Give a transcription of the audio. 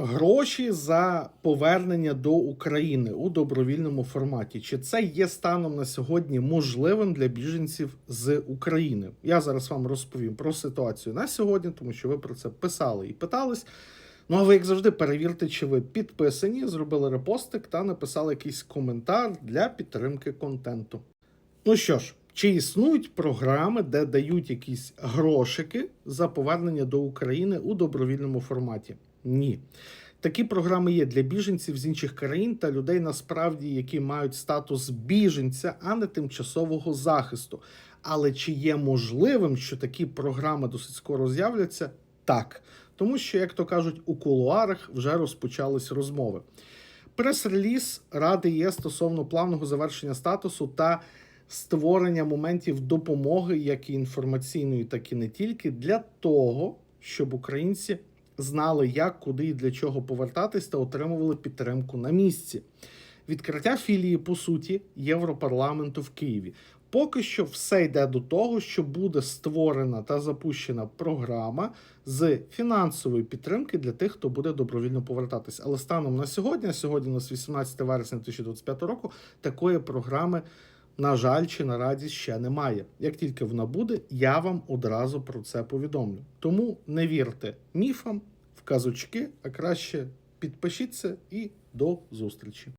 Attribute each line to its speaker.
Speaker 1: Гроші за повернення до України у добровільному форматі. Чи це є станом на сьогодні можливим для біженців з України? Я зараз вам розповім про ситуацію на сьогодні, тому що ви про це писали і питались. Ну а ви, як завжди, перевірте, чи ви підписані, зробили репостик та написали якийсь коментар для підтримки контенту. Ну що ж, чи існують програми, де дають якісь грошики за повернення до України у добровільному форматі? Ні. Такі програми є для біженців з інших країн та людей, насправді, які мають статус біженця, а не тимчасового захисту. Але чи є можливим, що такі програми досить скоро з'являться? Так. Тому що, як то кажуть, у кулуарах вже розпочались розмови. Прес-реліз Ради є стосовно плавного завершення статусу та створення моментів допомоги, як і інформаційної, так і не тільки, для того, щоб українці знали, як, куди і для чого повертатись та отримували підтримку на місці. Відкриття філії, по суті, Європарламенту в Києві. Поки що все йде до того, що буде створена та запущена програма з фінансової підтримки для тих, хто буде добровільно повертатись. Але станом на сьогодні, сьогодні у нас 18 вересня 2025 року, такої програми, на жаль, чи на радість ще немає. Як тільки вона буде, я вам одразу про це повідомлю. Тому не вірте міфам, в казочки, а краще підпишіться і до зустрічі.